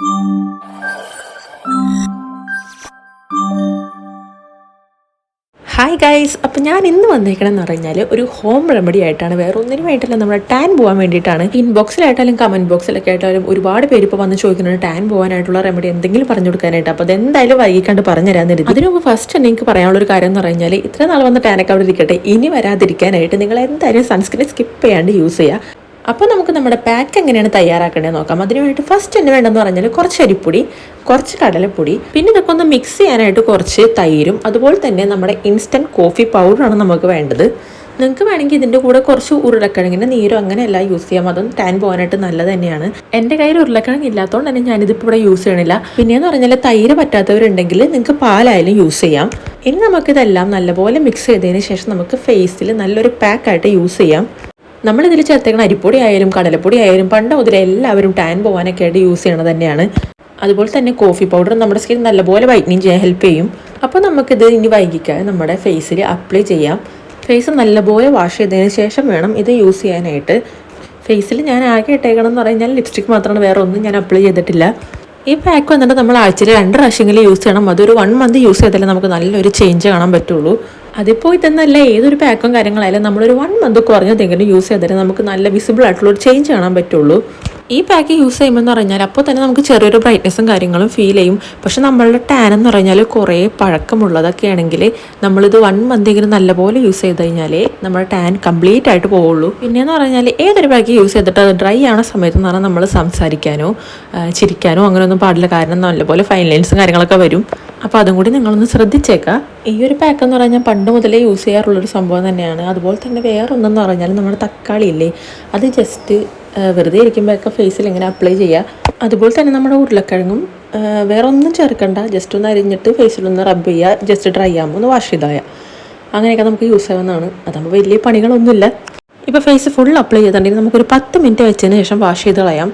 Hi guys അപ്പം ഞാൻ ഇന്ന് വന്നേക്കണമെന്ന് പറഞ്ഞാൽ ഒരു ഹോം റെമഡി ആയിട്ടാണ് വേറെ ഒന്നിനുമായിട്ടല്ല നമ്മുടെ ടാൻ പോകാൻ വേണ്ടിയിട്ടാണ്. ഇൻബോക്സിലായിട്ടാലും കമന്റ് ബോക്സിലൊക്കെ ആയിട്ടാലും ഒരുപാട് പേര് ഇപ്പോൾ വന്ന് ചോദിക്കുന്നുണ്ട് ടാൻ പോകാനായിട്ടുള്ള റെമഡി എന്തെങ്കിലും പറഞ്ഞു കൊടുക്കാനായിട്ട്. അപ്പോൾ അതെന്തായാലും വൈകിക്കാണ്ട് പറഞ്ഞു തരാൻ കരുതി. അതിന് മുമ്പ് ഫസ്റ്റ് തന്നെ എനിക്ക് പറയാനുള്ള ഒരു കാര്യം എന്ന് പറഞ്ഞാൽ ഇത്ര നാൾ വന്ന ടാനൊക്കെ അവിടെ ഇരിക്കട്ടെ ഇനി വരാതിരിക്കാനായിട്ട് നിങ്ങൾ എന്തായാലും സൺസ്ക്രീൻ സ്കിപ്പ് ചെയ്യാണ്ട് യൂസ് ചെയ്യുക അപ്പോൾ നമുക്ക് നമ്മുടെ പാക്ക് എങ്ങനെയാണ് തയ്യാറാക്കേണ്ടത് നോക്കാം. അതിനുവേണ്ടി ഫസ്റ്റ് തന്നെ വേണ്ടെന്ന് പറഞ്ഞാൽ കുറച്ച് അരിപ്പൊടി കുറച്ച് കടലപ്പൊടി പിന്നെ ഇതൊക്കെ ഒന്ന് മിക്സ് ചെയ്യാനായിട്ട് കുറച്ച് തൈരും അതുപോലെ തന്നെ നമ്മുടെ ഇൻസ്റ്റന്റ് കോഫി പൗഡറാണ് നമുക്ക് വേണ്ടത്. നിങ്ങൾക്ക് വേണമെങ്കിൽ ഇതിന്റെ കൂടെ കുറച്ച് ഉരുളക്കിഴങ്ങിന്റെ നീരും അങ്ങനെയല്ല യൂസ് ചെയ്യാം. അതും ടാൻ പോകാനായിട്ട് നല്ലത് തന്നെയാണ്. എന്റെ കയ്യിൽ ഉരുളക്കിഴങ്ങ് ഇല്ലാത്തതുകൊണ്ട് തന്നെ ഞാനിതിപ്പോൾ ഇവിടെ യൂസ് ചെയ്യണില്ല. പിന്നെയെന്ന് പറഞ്ഞാൽ തൈര് പറ്റാത്തവരുണ്ടെങ്കിൽ നിങ്ങൾക്ക് പാലായാലും യൂസ് ചെയ്യാം. ഇനി നമുക്കിതെല്ലാം നല്ലപോലെ മിക്സ് ചെയ്തതിന് ശേഷം നമുക്ക് ഫേസിൽ നല്ലൊരു പാക്കായിട്ട് യൂസ് ചെയ്യാം. നമ്മളിതിൽ ചേർത്തേക്കുന്ന അരിപ്പൊടി ആയാലും കടലപ്പൊടി ആയാലും പണ്ട് മുതൽ എല്ലാവരും ടാൻ പോകാനൊക്കെ ആയിട്ട് യൂസ് ചെയ്യണത് തന്നെയാണ്. അതുപോലെ തന്നെ കോഫി പൗഡർ നമ്മുടെ സ്കിൻ നല്ലപോലെ വൈറ്റനിങ് ചെയ്യാൻ ഹെൽപ്പ് ചെയ്യും. അപ്പോൾ നമുക്കിത് ഇനി വൈകിക്കാതെ നമ്മുടെ ഫേസിൽ അപ്ലൈ ചെയ്യാം. ഫേസ് നല്ലപോലെ വാഷ് ചെയ്തതിന് ശേഷം വേണം ഇത് യൂസ് ചെയ്യാനായിട്ട്. ഫേസിൽ ഞാൻ ആകെ ഇട്ടേക്കണം എന്ന് പറഞ്ഞാൽ ലിപ്സ്റ്റിക് മാത്രമാണ് വേറെ ഒന്നും ഞാൻ അപ്ലൈ ചെയ്തിട്ടില്ല. ഈ പാക്ക് വന്നിട്ട് നമ്മൾ ആഴ്ചയിൽ രണ്ട് പ്രാവശ്യമെങ്കിലും യൂസ് ചെയ്യണം. അതൊരു വൺ മന്ത് യൂസ് ചെയ്താലേ നമുക്ക് നല്ലൊരു ചേഞ്ച് കാണാൻ പറ്റുള്ളൂ. അതിപ്പോൾ ഇതെന്നല്ല ഏതൊരു പാക്കും കാര്യങ്ങളായാലും നമ്മളൊരു വൺ മന്ത് കുറഞ്ഞതെങ്കിലും യൂസ് ചെയ്താലേ നമുക്ക് നല്ല വിസിബിൾ ആയിട്ടുള്ള ഒരു ചേഞ്ച് കാണാൻ പറ്റുള്ളൂ. ഈ പാക്ക് യൂസ് ചെയ്യുമ്പോൾ എന്ന് പറഞ്ഞാൽ അപ്പോൾ തന്നെ നമുക്ക് ചെറിയൊരു ബ്രൈറ്റ്നസ്സും കാര്യങ്ങളും ഫീൽ ചെയ്യും. പക്ഷെ നമ്മളുടെ ടാൻ എന്ന് പറഞ്ഞാൽ കുറേ പഴക്കമുള്ളതൊക്കെ ആണെങ്കിൽ നമ്മളിത് വൺ മന്തെങ്കിലും നല്ലപോലെ യൂസ് ചെയ്ത് കഴിഞ്ഞാലേ നമ്മുടെ ടാൻ കംപ്ലീറ്റ് ആയിട്ട് പോവുള്ളൂ. പിന്നെയെന്ന് പറഞ്ഞാൽ ഏതൊരു പാക്ക് യൂസ് ചെയ്തിട്ട് അത് ഡ്രൈ ആവുന്ന സമയത്ത് എന്ന് പറഞ്ഞാൽ നമ്മൾ സംസാരിക്കാനോ ചിരിക്കാനോ അങ്ങനെയൊന്നും പാടില്ല. കാരണം നല്ലപോലെ ഫൈൻ ലൈൻസും കാര്യങ്ങളൊക്കെ വരും. അപ്പോൾ അതും കൂടി നിങ്ങളൊന്ന് ശ്രദ്ധിച്ചേക്കാം. ഈ ഒരു പാക്ക് എന്ന് പറഞ്ഞാൽ പണ്ട് മുതലേ യൂസ് ചെയ്യാറുള്ളൊരു സംഭവം തന്നെയാണ്. അതുപോലെ തന്നെ വേറെ ഒന്നെന്ന് പറഞ്ഞാൽ നമ്മുടെ തക്കാളി ഇല്ലേ? അത് ജസ്റ്റ് വെറുതെ ഇരിക്കുമ്പോഴൊക്കെ ഫേസിൽ ഇങ്ങനെ അപ്ലൈ ചെയ്യുക അതുപോലെ തന്നെ നമ്മുടെ ഉരുളക്കിഴങ്ങും വേറെ ഒന്നും ചേർക്കണ്ട. ജസ്റ്റ് ഒന്ന് അരിഞ്ഞിട്ട് ഫേസിലൊന്ന് റബ്ബ് ചെയ്യുക ജസ്റ്റ് ഡ്രൈ ആകുമ്പോൾ ഒന്ന് വാഷ് ചെയ്താൽ അങ്ങനെയൊക്കെ നമുക്ക് യൂസ് ആവുന്നതാണ്. അതാകുമ്പോൾ വലിയ പണികളൊന്നുമില്ല. ഇപ്പോൾ ഫേസ് ഫുൾ അപ്ലൈ ചെയ്തിട്ടുണ്ടെങ്കിൽ നമുക്കൊരു പത്ത് മിനിറ്റ് വെച്ചതിന് ശേഷം വാഷ് ചെയ്ത് കളയാം.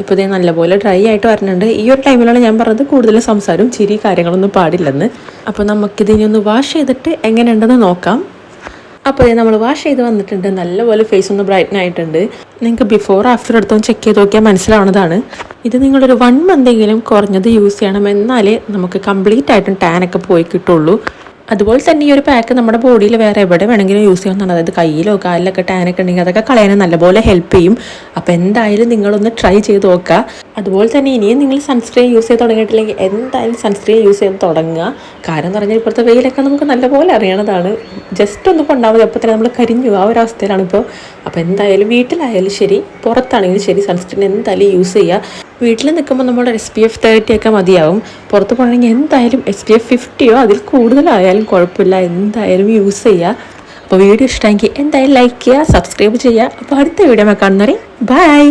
ഇപ്പോൾ ഇതേ നല്ലപോലെ ഡ്രൈ ആയിട്ട് വരുന്നുണ്ട് ഈ ഒരു ടൈമിലാണ് ഞാൻ പറഞ്ഞത് കൂടുതൽ സംസാരവും ചിരി കാര്യങ്ങളൊന്നും പാടില്ലെന്ന്. അപ്പോൾ നമുക്കിതിനെ ഒന്ന് വാഷ് ചെയ്തിട്ട് എങ്ങനെയുണ്ടെന്ന് നോക്കാം. അപ്പോൾ നമ്മൾ വാഷ് ചെയ്ത് വന്നിട്ടുണ്ട്. നല്ലപോലെ ഫേസ് ഒന്ന് ബ്രൈറ്റൻ ആയിട്ടുണ്ട്. നിങ്ങൾക്ക് ബിഫോർ ആഫ്റ്റർ എടുത്തൊന്ന് ചെക്ക് ചെയ്ത് നോക്കിയാൽ മനസ്സിലാവുന്നതാണ്. ഇത് നിങ്ങളൊരു വൺ മന്തെങ്കിലും കുറഞ്ഞത് യൂസ് ചെയ്യണം. എന്നാലേ നമുക്ക് കംപ്ലീറ്റ് ആയിട്ടും ടാനൊക്കെ പോയി കിട്ടുള്ളൂ. അതുപോലെ തന്നെ ഈ ഒരു പാക്ക് നമ്മുടെ ബോഡിയിൽ വേറെ എവിടെ വേണമെങ്കിലും യൂസ് ചെയ്യാവുന്നതാണ്. അതായത് കയ്യിലോ കാലിലൊക്കെ ടാനൊക്കെ ഉണ്ടെങ്കിൽ അതൊക്കെ കളയാനും നല്ലപോലെ ഹെൽപ്പ് ചെയ്യും. അപ്പോൾ എന്തായാലും നിങ്ങളൊന്ന് ട്രൈ ചെയ്ത് നോക്കുക. അതുപോലെ തന്നെ ഇനിയും നിങ്ങൾ സൺസ്ക്രീൻ യൂസ് ചെയ്ത് തുടങ്ങിയിട്ടില്ലെങ്കിൽ എന്തായാലും സൺസ്ക്രീൻ യൂസ് ചെയ്ത് തുടങ്ങുക. കാരണം എന്ന് പറഞ്ഞാൽ ഇപ്പോഴത്തെ വെയിലൊക്കെ നമുക്ക് നല്ലപോലെ അറിയണതാണ്. ജസ്റ്റ് ഒന്ന് കൊണ്ടാൽ അപ്പോൾ തന്നെ നമ്മൾ കരിഞ്ഞു ആ ഒരു അവസ്ഥയിലാണ് ഇപ്പോൾ. അപ്പോൾ എന്തായാലും വീട്ടിലായാലും ശരി പുറത്താണെങ്കിലും ശരി സൺസ്ക്രീൻ എന്തായാലും യൂസ് ചെയ്യുക. വീട്ടിൽ നിൽക്കുമ്പോൾ നമ്മുടെ എസ് പി എഫ് തേർട്ടിയൊക്കെ മതിയാവും. പുറത്ത് പോകണമെങ്കിൽ എന്തായാലും എസ് പി എഫ് ഫിഫ്റ്റിയോ അതിൽ കൂടുതലായാലും കുഴപ്പമില്ല. എന്തായാലും യൂസ് ചെയ്യുക. അപ്പോൾ വീഡിയോ ഇഷ്ടമെങ്കിൽ എന്തായാലും ലൈക്ക് ചെയ്യുക സബ്സ്ക്രൈബ് ചെയ്യുക. അപ്പോൾ അടുത്ത വീഡിയോ കാണുന്നവരെ ബൈ